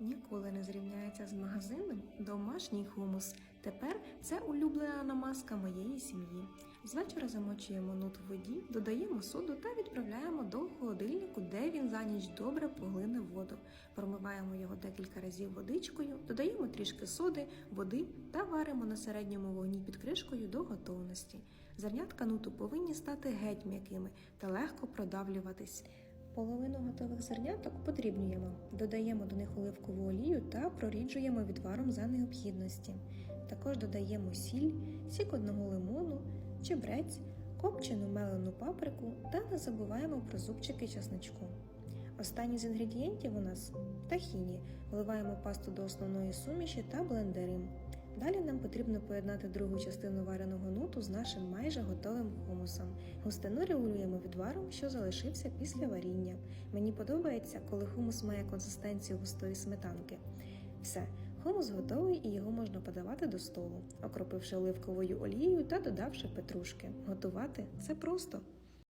Ніколи не зрівняється з магазинним домашній хумус. Тепер це улюблена намазка моєї сім'ї. Звечора замочуємо нут в воді, додаємо соду та відправляємо до холодильнику, де він за ніч добре поглине воду. Промиваємо його декілька разів водичкою, додаємо трішки соди, води та варимо на середньому вогні під кришкою до готовності. Зернятка нуту повинні стати геть м'якими та легко продавлюватись. Половину готових зерняток подрібнюємо, додаємо до них оливкову олію та проріджуємо відваром за необхідності. Також додаємо сіль, сік одного лимону, чебрець, копчену мелену паприку та не забуваємо про зубчики чесничку. Останній з інгредієнтів у нас тахіні. Вливаємо пасту до основної суміші та блендеримо. Далі нам потрібно поєднати другу частину вареного нуту з нашим майже готовим хумусом. Густину регулюємо відваром, що залишився після варіння. Мені подобається, коли хумус має консистенцію густої сметанки. Все, хумус готовий і його можна подавати до столу, окропивши оливковою олією та додавши петрушки. Готувати це просто.